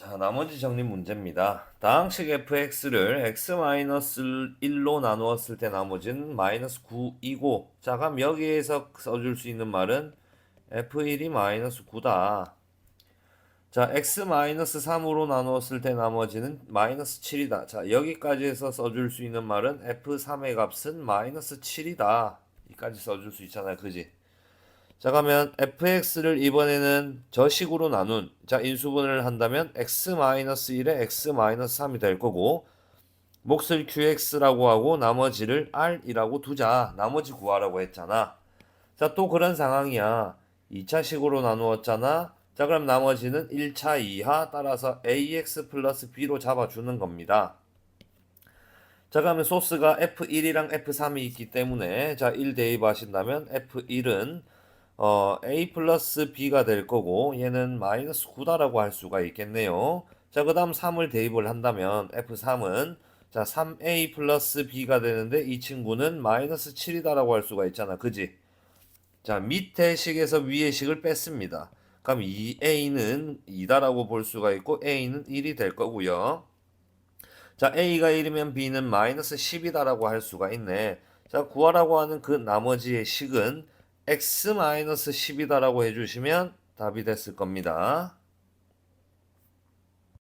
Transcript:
자, 나머지 정리 문제입니다. 다항식 fx를 x-1로 나누었을 때 나머지는 마이너스 9이고, 자, 그럼 여기에서 써줄 수 있는 말은 f1이 마이너스 9다. 자, x-3으로 나누었을 때 나머지는 마이너스 7이다. 자, 여기까지에서 써줄 수 있는 말은 f3의 값은 마이너스 7이다. 이까지 써줄 수 있잖아요. 그지? 자, 그러면 fx를 이번에는 저 식으로 나눈, 자, 인수분해를 한다면 x-1에 x-3이 될 거고, 몫을 qx라고 하고, 나머지를 r이라고 두자. 나머지 구하라고 했잖아. 자, 또 그런 상황이야. 2차 식으로 나누었잖아. 자, 그럼 나머지는 1차 이하 따라서 ax 플러스 b로 잡아주는 겁니다. 자, 그러면 소스가 f1이랑 f3이 있기 때문에, 자, 1 대입하신다면 f1은 어, a 플러스 b가 될 거고 얘는 마이너스 9다라고 할 수가 있겠네요. 자, 그 다음 3을 대입을 한다면 f3은 자, 3a 플러스 b가 되는데 이 친구는 마이너스 7이다라고 할 수가 있잖아. 그지? 자, 밑에 식에서 위의 식을 뺐습니다. 그럼 2a는 2다라고 볼 수가 있고 a는 1이 될 거고요. 자, a가 1이면 b는 마이너스 10이다라고 할 수가 있네. 자, 구하라고 하는 그 나머지의 식은 x-10이다라고 해주시면 답이 됐을 겁니다.